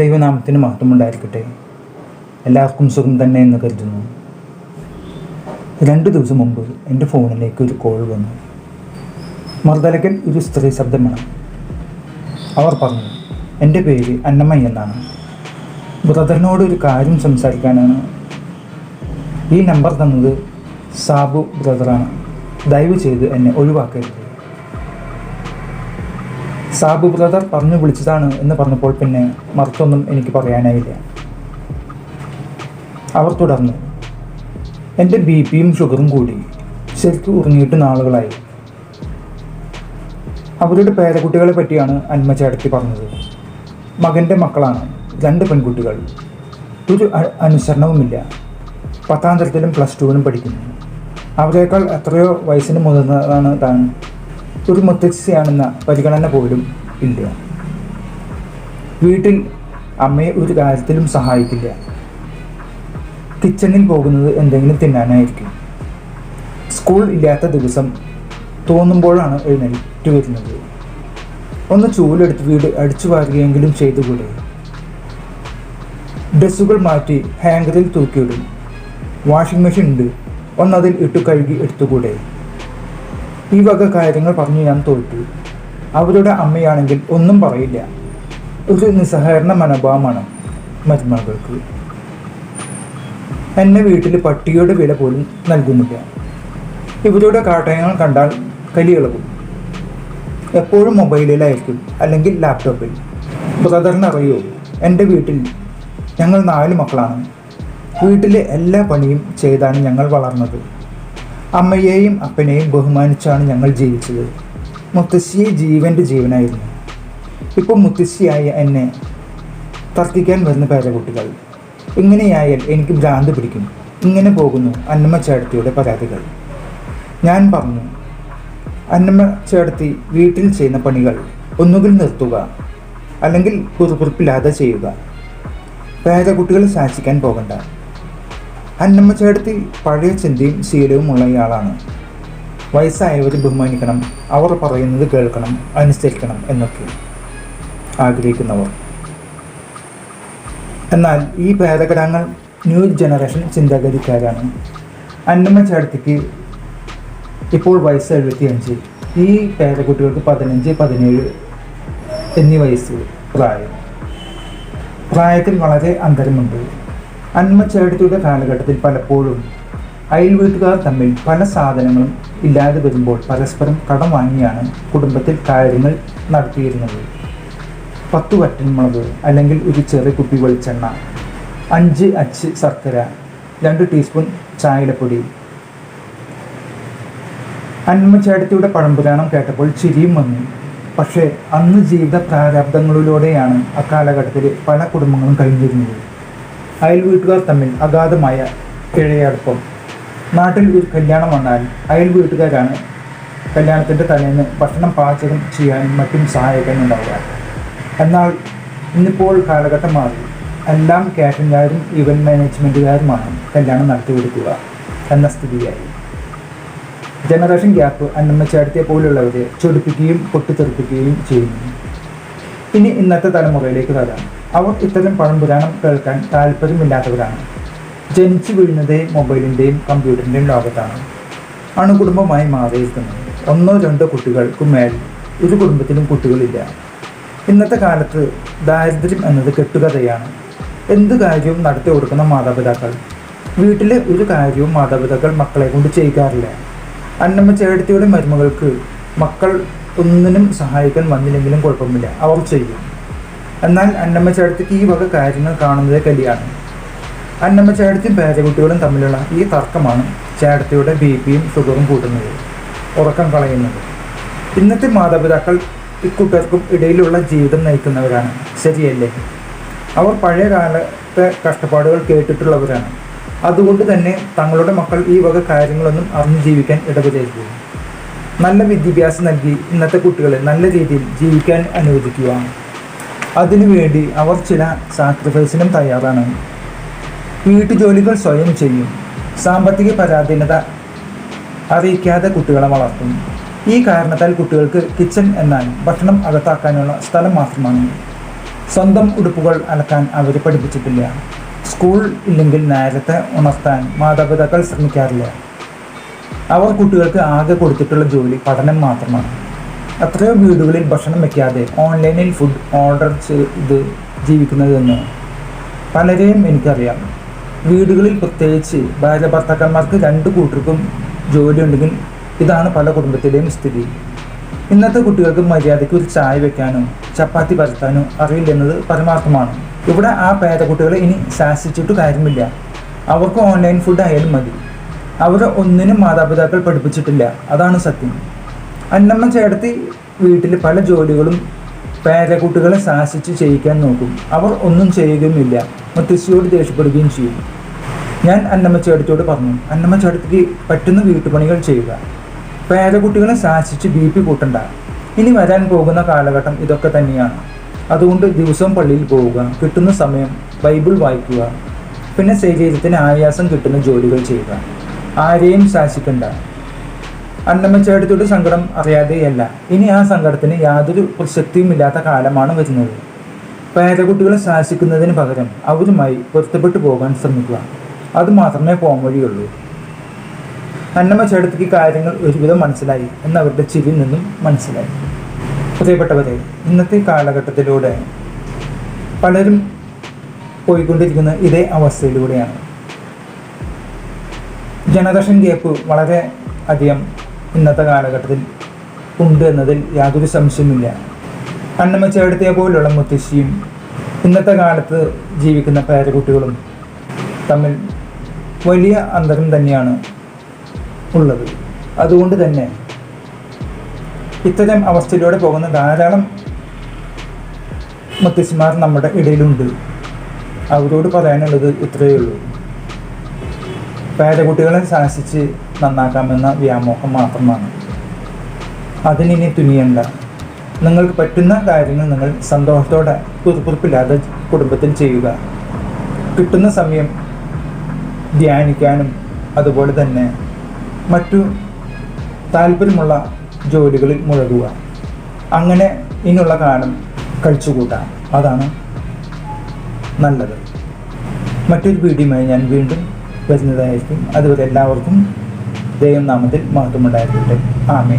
ദൈവനാമത്തിന് മഹത്വമുണ്ടായിരിക്കട്ടെ. എല്ലാവർക്കും സുഖം തന്നെ എന്ന് കരുതുന്നു. രണ്ട് ദിവസം മുമ്പ് എന്റെ ഫോണിലേക്ക് ഒരു കോൾ വന്നു. മറുതലക്കൽ ഒരു സ്ത്രീ ശബ്ദമാണ്. അവർ പറഞ്ഞു എന്റെ പേര് അന്നമ്മ എന്നാണ്. ബ്രദറിനോട് ഒരു കാര്യം സംസാരിക്കാനാണ്. ഈ നമ്പർ തന്നത് സാബു ബ്രദറാണ്. ദയവ് ചെയ്ത് എന്നെ ഒഴിവാക്കരുത്. സാബു ബ്രദർ പറഞ്ഞു വിളിച്ചതാണ് എന്ന് പറഞ്ഞപ്പോൾ പിന്നെ മറുത്തൊന്നും എനിക്ക് പറയാനായില്ല. അവർ തുടർന്നു എന്റെ ബി പിയും ഷുഗറും കൂടി ശരിക്കും ഉറങ്ങിയിട്ട് നാളുകളായി. അവരുടെ പേരക്കുട്ടികളെ പറ്റിയാണ് അന്മ ചേട്ടത്തി പറഞ്ഞത്. മകന്റെ മക്കളാണ് രണ്ട് പെൺകുട്ടികൾ. ഒരു അനുസരണവുമില്ല. പത്താം തരത്തിലും പ്ലസ് ടുവിനും പഠിക്കുന്നു. അവരെക്കാൾ എത്രയോ വയസ്സിന് മുതിർന്നതാണ് താൻ. ഒരു മുത്തശ്ശിയാണെന്ന പരിഗണന പോലും ഇല്ല. വീട്ടിൽ അമ്മയെ ഒരു കാര്യത്തിലും സഹായിക്കില്ല. കിച്ചണിൽ പോകുന്നത് എന്തെങ്കിലും തിന്നാനായിരിക്കും. സ്കൂൾ ഇല്ലാത്ത ദിവസം തോന്നുമ്പോഴാണ് എഴുന്നേറ്റ് വരുന്നത്. ഒന്ന് ചൂലെടുത്ത് വീട് അടിച്ചു വാരുകയെങ്കിലും ചെയ്തുകൂടെ? ഡ്രസ്സുകൾ മാറ്റി ഹാങ്കറിൽ തൂക്കിയിടും. വാഷിംഗ് മെഷീൻ ഉണ്ട്. ഒന്നതിൽ ഇട്ടു കഴുകി എടുത്തുകൂടെ? ഈ വക കാര്യങ്ങൾ പറഞ്ഞു ഞാൻ തോറ്റു. അവരുടെ അമ്മയാണെങ്കിൽ ഒന്നും പറയില്ല. ഒരു നിസ്സഹകരണ മനോഭാവമാണ് മരുമകൾക്ക്. എന്നെ വീട്ടിൽ പട്ടിയുടെ വില പോലും നൽകുന്നില്ല. ഇവരുടെ കാട്ടയങ്ങൾ കണ്ടാൽ കലിയിളകും എപ്പോഴും മൊബൈലിലായിരിക്കും അല്ലെങ്കിൽ ലാപ്ടോപ്പിൽ. ബ്രദറിന് അറിയോ? എന്റെ വീട്ടിൽ ഞങ്ങൾ നാല് മക്കളാണ്. വീട്ടിലെ എല്ലാ പണിയും ചെയ്താണ് ഞങ്ങൾ വളർന്നത്. അമ്മയെയും അപ്പനെയും ബഹുമാനിച്ചാണ് ഞങ്ങൾ ജീവിച്ചത്. മുത്തശ്ശിയെ ജീവന്റെ ജീവനായിരുന്നു. ഇപ്പോൾ മുത്തശ്ശിയായ എന്നെ തർക്കിക്കാൻ വരുന്ന പേരക്കുട്ടികൾ. ഇങ്ങനെയായാൽ എനിക്ക് ഭ്രാന്ത് പിടിക്കും. ഇങ്ങനെ പോകുന്നു അന്നമ്മ ചേട്ടത്തിയുടെ പരാതികൾ. ഞാൻ പറഞ്ഞു അന്നമ്മ ചേട്ടത്തി വീട്ടിൽ ചെയ്യുന്ന പണികൾ ഒന്നുകിൽ നിർത്തുക അല്ലെങ്കിൽ കുറുകുറുപ്പില്ലാതെ ചെയ്യുക. പേരക്കുട്ടികളെ ശാസിക്കാൻ പോകണ്ട. അന്നമ്മ ചേട്ടത്തി പഴയ ചിന്തയും ശീലവും ഉള്ളയാളാണ് വയസ്സായവരെ ബഹുമാനിക്കണം അവർ പറയുന്നത് കേൾക്കണം അനുസരിക്കണം എന്നൊക്കെ ആഗ്രഹിക്കുന്നവർ. എന്നാൽ ഈ ഭേദഘടങ്ങൾ ന്യൂ ജനറേഷൻ ചിന്താഗതിക്കാരാണ്. അന്നമ്മ ചേട്ടത്തിക്ക് ഇപ്പോൾ വയസ്സ് എഴുപത്തിയഞ്ച്. ഈ പേരക്കുട്ടികൾക്ക് പതിനഞ്ച് പതിനേഴ് എന്നീ വയസ്സ് പ്രായം. പ്രായത്തിൽ വളരെ അന്തരമുണ്ട്. അന്മ ചേട്ടത്തിയുടെ കാലഘട്ടത്തിൽ പലപ്പോഴും അയൽവീട്ടുകാർ തമ്മിൽ പല സാധനങ്ങളും ഇല്ലാതെ വരുമ്പോൾ പരസ്പരം കടം വാങ്ങിയാണ് കുടുംബത്തിൽ കാര്യങ്ങൾ നടത്തിയിരുന്നത്. പത്ത് വറ്റൻമുളക് അല്ലെങ്കിൽ ഒരു ചെറിയ കുപ്പി വെളിച്ചെണ്ണ അഞ്ച് അച്ച് ശർക്കര രണ്ട് ടീസ്പൂൺ ചായലപ്പൊടി. അന്മച്ചേട്ടത്തിയുടെ പഴംപുരാണം കേട്ടപ്പോൾ ചിരിയും വന്നു. പക്ഷേ അന്ന് ജീവിത പ്രാരാബ്ദങ്ങളിലൂടെയാണ് അക്കാലഘട്ടത്തിൽ പല കുടുംബങ്ങളും കഴിഞ്ഞിരുന്നത്. അയൽ വീട്ടുകാർ തമ്മിൽ അഗാധമായ ഇഴയടുപ്പം. നാട്ടിൽ ഒരു കല്യാണം വന്നാൽ അയൽ വീട്ടുകാരാണ് കല്യാണത്തിന്റെ തലേന്ന് ഭക്ഷണം പാചകം ചെയ്യാനും മറ്റും സഹായിക്കാനുണ്ടാവുക. എന്നാൽ ഇന്നിപ്പോൾ കാലഘട്ടം മാറി. എല്ലാം കാറ്ററിംഗുകാരും ഇവന്റ് മാനേജ്മെന്റുകാരുമാണ് കല്യാണം നടത്തി കൊടുക്കുക എന്ന സ്ഥിതിയായി. ജനറേഷൻ ഗ്യാപ്പ് അന്നമ്മച്ചാടത്തെ പോലുള്ളവരെ ചൊടിപ്പിക്കുകയും പൊട്ടിത്തെറിപ്പിക്കുകയും ചെയ്യുന്നു. ഇനി ഇന്നത്തെ തലമുറയിലേക്ക് വരാം. അവർ ഇത്തരം പഴംപുരാണം കേൾക്കാൻ താല്പര്യമില്ലാത്തവരാണ്. ജനിച്ചു വീഴുന്നത് മൊബൈലിന്റെയും കമ്പ്യൂട്ടറിന്റെയും ലോകത്താണ്. അണുകുടുംബമായി മാറിയിരിക്കുന്നു. ഒന്നോ രണ്ടോ കുട്ടികൾക്കും മേൽ ഒരു കുടുംബത്തിലും കുട്ടികളില്ല. ഇന്നത്തെ കാലത്ത് ദാരിദ്ര്യം എന്നത് കെട്ടുകഥയാണ്. എന്ത് കാര്യവും നടത്തി കൊടുക്കുന്ന മാതാപിതാക്കൾ. വീട്ടിലെ ഒരു കാര്യവും മാതാപിതാക്കൾ മക്കളെ കൊണ്ട് ചെയ്യിക്കാറില്ല അന്നമ്മ ചേട്ടത്തിയുടെ മരുമകൾക്ക് മക്കൾ ഒന്നിനും സഹായിക്കാൻ വന്നില്ലെങ്കിലും കുഴപ്പമില്ല. അവർ ചെയ്യും. എന്നാൽ അന്നമ്മ ചേട്ടത്തിക്ക് ഈ വക കാര്യങ്ങൾ കാണുന്നത് കലിയാണ്. അന്നമ്മ ചേട്ടത്തിയും പേരക്കുട്ടികളും തമ്മിലുള്ള ഈ തർക്കമാണ് ചേട്ടത്തിയുടെ ബി പിയും ഷുഗറും കൂട്ടുന്നത്. ഉറക്കം കളയുന്നത്. ഇന്നത്തെ മാതാപിതാക്കൾ ഇക്കൂട്ടർക്കും ഇടയിലുള്ള ജീവിതം നയിക്കുന്നവരാണ്. ശരിയല്ലേ? അവർ പഴയ കാലത്തെ കഷ്ടപ്പാടുകൾ കേട്ടിട്ടുള്ളവരാണ്. അതുകൊണ്ട് തന്നെ തങ്ങളുടെ മക്കൾ ഈ വക കാര്യങ്ങളൊന്നും അറിഞ്ഞു ജീവിക്കാൻ ഇടപെടരുത് നല്ല വിദ്യാഭ്യാസം നൽകി ഇന്നത്തെ കുട്ടികളെ നല്ല രീതിയിൽ ജീവിക്കാൻ അനുവദിക്കുക. അതിനുവേണ്ടി അവർ ചില സാക്രിഫൈസിനും തയ്യാറാണ്. വീട്ടുജോലികൾ സ്വയം ചെയ്യും. സാമ്പത്തിക പരാധീനത അറിയിക്കാതെ കുട്ടികളെ വളർത്തും. ഈ കാരണത്താൽ കുട്ടികൾക്ക് കിച്ചൺ എന്നാൽ ഭക്ഷണം അകത്താക്കാനുള്ള സ്ഥലം മാത്രമാണ്. സ്വന്തം ഉടുപ്പുകൾ അലക്കാൻ അവർ പഠിപ്പിച്ചിട്ടില്ല. സ്കൂൾ ഇല്ലെങ്കിൽ നേരത്തെ ഉണർത്താൻ മാതാപിതാക്കൾ ശ്രമിക്കാറില്ല. അവർ കുട്ടികൾക്ക് ആകെ കൊടുത്തിട്ടുള്ള ജോലി പഠനം മാത്രമാണ്. എത്രയോ വീടുകളിൽ ഭക്ഷണം വയ്ക്കാതെ ഓൺലൈനിൽ ഫുഡ് ഓർഡർ ചെയ്ത് ജീവിക്കുന്നതെന്ന് പലരെയും എനിക്കറിയാം. വീടുകളിൽ പ്രത്യേകിച്ച് ഭാര്യ ഭർത്താക്കന്മാർക്ക് രണ്ട് കൂട്ടർക്കും ജോലി ഉണ്ടെങ്കിൽ ഇതാണ് പല കുടുംബത്തിലെയും സ്ഥിതി. ഇന്നത്തെ കുട്ടികൾക്ക് മര്യാദയ്ക്ക് ഒരു ചായ വെക്കാനോ ചപ്പാത്തി പരത്താനോ അറിയില്ലെന്നത് പരമാർത്ഥമാണ്. ഇവിടെ ആ പേരക്കുട്ടികളെ ഇനി ശാസിച്ചിട്ട് കാര്യമില്ല. അവർക്ക് ഓൺലൈൻ ഫുഡ് ആയാലും മതി. അവരെ ഒന്നിനും മാതാപിതാക്കൾ പഠിപ്പിച്ചിട്ടില്ല. അതാണ് സത്യം. അന്നമ്മ ചേർത്തി വീട്ടിൽ പല ജോലികളും പേരക്കുട്ടികളെ ശാസിച്ച് ചെയ്യിക്കാൻ നോക്കും. അവർ ഒന്നും ചെയ്യുകയുമില്ല. മുത്തശ്ശിയോട് ദേഷ്യപ്പെടുകയും ചെയ്യും. ഞാൻ അന്നമ്മ ചേട്ടത്തിയോട് പറഞ്ഞു അന്നമ്മ ചേട്ടത്തിക്ക് പറ്റുന്ന വീട്ടുപണികൾ ചെയ്യുക. പേരക്കുട്ടികളെ ശാസിച്ച് ബി പി കൂട്ടണ്ട. ഇനി വരാൻ പോകുന്ന കാലഘട്ടം ഇതൊക്കെ തന്നെയാണ്. അതുകൊണ്ട് ദിവസവും പള്ളിയിൽ പോവുക. കിട്ടുന്ന സമയം ബൈബിൾ വായിക്കുക. പിന്നെ ശരീരത്തിന് ആയാസം കിട്ടുന്ന ജോലികൾ ചെയ്യുക. ആരെയും ശാസിക്കണ്ട. അന്നമ്മച്ചേട്ടത്തിയുടെ സങ്കടം അറിയാതെയല്ല. ഇനി ആ സങ്കടത്തിന് യാതൊരു പ്രസക്തിയുമില്ലാത്ത കാലമാണ് വരുന്നത്. പേരക്കുട്ടികളെ ശാസിക്കുന്നതിന് പകരം അവരുമായി പൊരുത്തപ്പെട്ടു പോകാൻ ശ്രമിക്കുക. അത് മാത്രമേ പോംവഴിയുള്ളൂ. അന്നമ്മ ചേട്ടത്തിക്ക് കാര്യങ്ങൾ ഒരുവിധം മനസ്സിലായി എന്ന് അവരുടെ ചിരിയിൽ നിന്നും മനസ്സിലായി. പ്രിയപ്പെട്ടവരെ ഇന്നത്തെ കാലഘട്ടത്തിലൂടെ പലരും പോയിക്കൊണ്ടിരിക്കുന്ന ഇതേ അവസ്ഥയിലൂടെയാണ്. ജനറേഷൻ ഗ്യാപ്പ് വളരെ അധികം ഇന്നത്തെ കാലഘട്ടത്തിൽ ഉണ്ട് എന്നതിൽ യാതൊരു സംശയമില്ല അന്നമ്മ ചേട്ടത്തിയെ പോലുള്ള മുത്തശ്ശിയും ഇന്നത്തെ കാലത്ത് ജീവിക്കുന്ന പേരക്കുട്ടികളും തമ്മിൽ വലിയ അന്തരം തന്നെയാണ് ഉള്ളത്. അതുകൊണ്ട് തന്നെ ഇത്തരം അവസ്ഥയിലൂടെ പോകുന്ന ധാരാളം മുത്തശ്ശിമാർ നമ്മുടെ ഇടയിലുണ്ട്. അവരോട് പറയാനുള്ളത് ഇത്രയേ ഉള്ളൂ. പേരക്കുട്ടികളെ ശാസിച്ച് നന്നാക്കാമെന്ന വ്യാമോഹം മാത്രമാണ്. അതിനിനി തുനിയണ്ട. നിങ്ങൾക്ക് പറ്റുന്ന കാര്യങ്ങൾ നിങ്ങൾ സന്തോഷത്തോടെ കുറുക്കുറിപ്പില്ലാതെ കുടുംബത്തിൽ ചെയ്യുക. കിട്ടുന്ന സമയം ധ്യാനിക്കാനും അതുപോലെ തന്നെ മറ്റു താല്പര്യമുള്ള ജോലികളിൽ മുഴകുക അങ്ങനെ ഇനിയുള്ള കാലം കഴിച്ചുകൂട്ടാം. അതാണ് നല്ലത്. മറ്റൊരു വീഡിയോയുമായി ഞാൻ വീണ്ടും വരുന്നതായിരിക്കും. അതുവരെ എല്ലാവർക്കും ദൈവം നാമത്തിൽ മഹത്വമുണ്ടായിരിക്കട്ടെ ആമേ